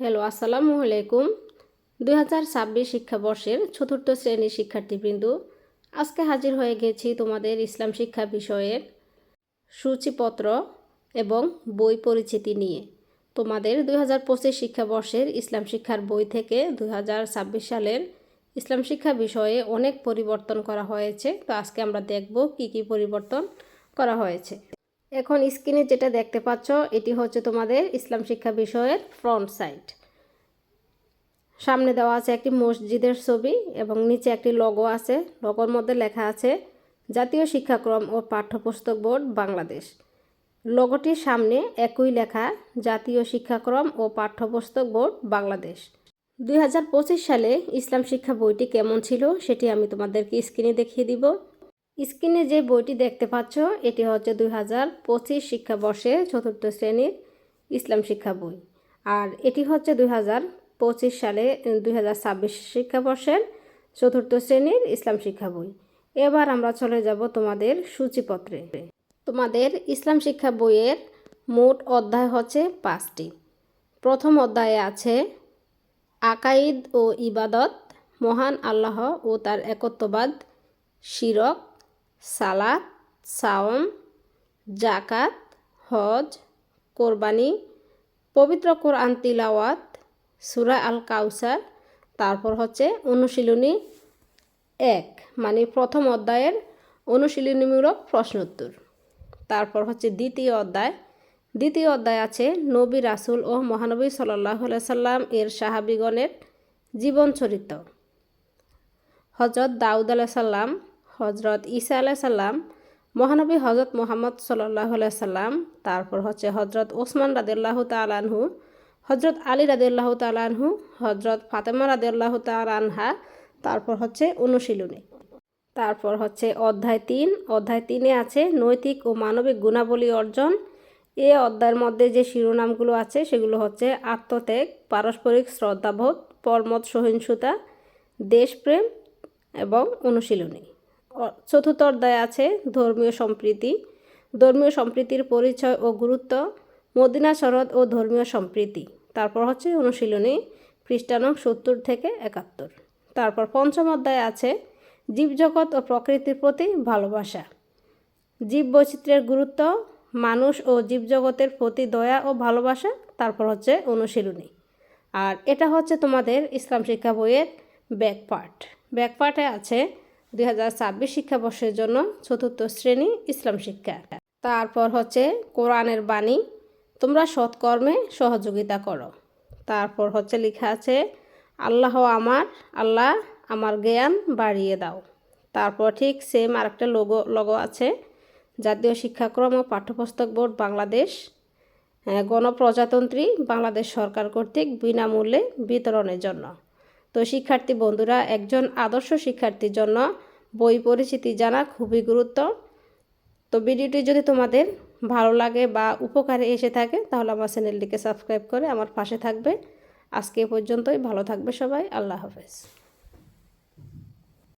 Hello, আসসালামু আলাইকুম। দুই হাজার ছাব্বিশ শিক্ষাবর্ষের চতুর্থ শ্রেণির শিক্ষার্থীবৃন্দ, আজকে হাজির হয়ে গেছি তোমাদের ইসলাম শিক্ষা বিষয়ের সূচিপত্র এবং বই পরিচিতি নিয়ে। তোমাদের দুই হাজার পঁচিশ শিক্ষাবর্ষের ইসলাম শিক্ষার বই থেকে দুই হাজার ছাব্বিশ সালের ইসলাম শিক্ষা বিষয়ে অনেক পরিবর্তন করা হয়েছে। তো আজকে আমরা দেখব কি কি পরিবর্তন করা হয়েছে। এখন স্ক্রিনে যেটা দেখতে পাচ্ছ, এটি হচ্ছে তোমাদের ইসলাম শিক্ষা বিষয়ের ফ্রন্ট সাইড সামনে দেওয়া আছে একটি মসজিদের ছবি এবং নিচে একটি লগো আছে। লগোর মধ্যে লেখা আছে, জাতীয় শিক্ষাক্রম ও পাঠ্যপুস্তক বোর্ড বাংলাদেশ। লগোটির সামনে একই লেখা, জাতীয় শিক্ষাক্রম ও পাঠ্যপুস্তক বোর্ড বাংলাদেশ। দু হাজার পঁচিশ সালে ইসলাম শিক্ষা বইটি কেমন ছিল, সেটি আমি তোমাদেরকে স্ক্রিনে দেখিয়ে দিব। স্ক্রিনে যে বইটি দেখতে পাচ্ছ, এটি হচ্ছে দুই হাজার পঁচিশ শিক্ষাবর্ষের চতুর্থ শ্রেণির ইসলাম শিক্ষা বই। আর এটি হচ্ছে দুই হাজার পঁচিশ সালে দুই হাজার ছাব্বিশ শিক্ষাবর্ষের চতুর্থ শ্রেণির ইসলাম শিক্ষা বই। এবার আমরা চলে যাব তোমাদের সূচিপত্রে। তোমাদের ইসলাম শিক্ষা বইয়ের মোট অধ্যায় হচ্ছে পাঁচটি। প্রথম অধ্যায়ে আছে আকাইদ ও ইবাদত, মহান আল্লাহ ও তার একত্ববাদ, শিরক সালাত সাওম, জাকাত, হজ, কোরবানি, পবিত্র কোরআন তিলাওয়াত, সুরা আল কাউসার তারপর হচ্ছে অনুশীলনী এক মানে প্রথম অধ্যায়ের অনুশীলনীমূলক প্রশ্নোত্তর। তারপর হচ্ছে দ্বিতীয় অধ্যায়। দ্বিতীয় অধ্যায় আছে, নবী রাসুল ও মহানবী সাল্লাহ সাল্লাম এর সাহাবিগণের জীবন চরিত্র। হজরত দাউদ আলাহ সাল্লাম হজরত ঈসা আলাহ সাল্লাম মহানবী হজরত মোহাম্মদ সাল্লাহ সাল্লাম, তারপর হচ্ছে হজরত ওসমান রাদিল্লাহ তালানহু হজরত আলী রাদিল্লাহ তালানহু হজরত ফাতেমা রাদিল্লাহ তালানহা তারপর হচ্ছে অনুশীলনী। তারপর হচ্ছে অধ্যায় তিন, অধ্যায় তিনে আছে নৈতিক ও মানবিক গুণাবলী অর্জন। এ অধ্যায়ের মধ্যে যে শিরোনামগুলো আছে সেগুলো হচ্ছে আত্মত্যাগ, পারস্পরিক শ্রদ্ধাবোধ পরমত সহিংসতা দেশপ্রেম এবং অনুশীলনী। চতুর্থ অধ্যায় আছে ধর্মীয় সম্প্রীতি। ধর্মীয় সম্প্রীতির পরিচয় ও গুরুত্ব, মদিনা শরৎ ও ধর্মীয় সম্প্রীতি। তারপর হচ্ছে অনুশীলনী খ্রিস্টানক সত্তর থেকে একাত্তর। তারপর পঞ্চম অধ্যায় আছে, জীবজগৎ ও প্রকৃতির প্রতি ভালোবাসা। জীব বৈচিত্র্যের গুরুত্ব, মানুষ ও জীবজগতের প্রতি দয়া ও ভালোবাসা, তারপর হচ্ছে অনুশীলনী। আর এটা হচ্ছে তোমাদের ইসলাম শিক্ষা বইয়ের ব্যাক পার্ট। ব্যাক পার্টে আছে দুই হাজার ছাব্বিশ শিক্ষাবর্ষের জন্য চতুর্থ শ্রেণি ইসলাম শিক্ষা। তারপর হচ্ছে কোরআনের বাণী, তোমরা সৎকর্মে সহযোগিতা করো। তারপর হচ্ছে লেখা আছে, আল্লাহ আমার আল্লাহ আমার জ্ঞান বাড়িয়ে দাও। তারপর ঠিক সেম আরেকটা লোগো লগো আছে, জাতীয় শিক্ষাক্রম ও পাঠ্যপুস্তক বোর্ড বাংলাদেশ। গণপ্রজাতন্ত্রী বাংলাদেশ সরকার কর্তৃক বিনামূল্যে বিতরণের জন্য। তো শিক্ষার্থী বন্ধুরা, একজন আদর্শ শিক্ষার্থীর জন্য বই পরিচিতি জানা খুবই গুরুত্ব। তো ভিডিওটি যদি তোমাদের ভালো লাগে বা উপকারে এসে থাকে, তাহলে আমার চ্যানেলটিকে সাবস্ক্রাইব করে আমার পাশে থাকবে। আজকে পর্যন্তই, ভালো থাকবে সবাই, আল্লাহ হাফেজ।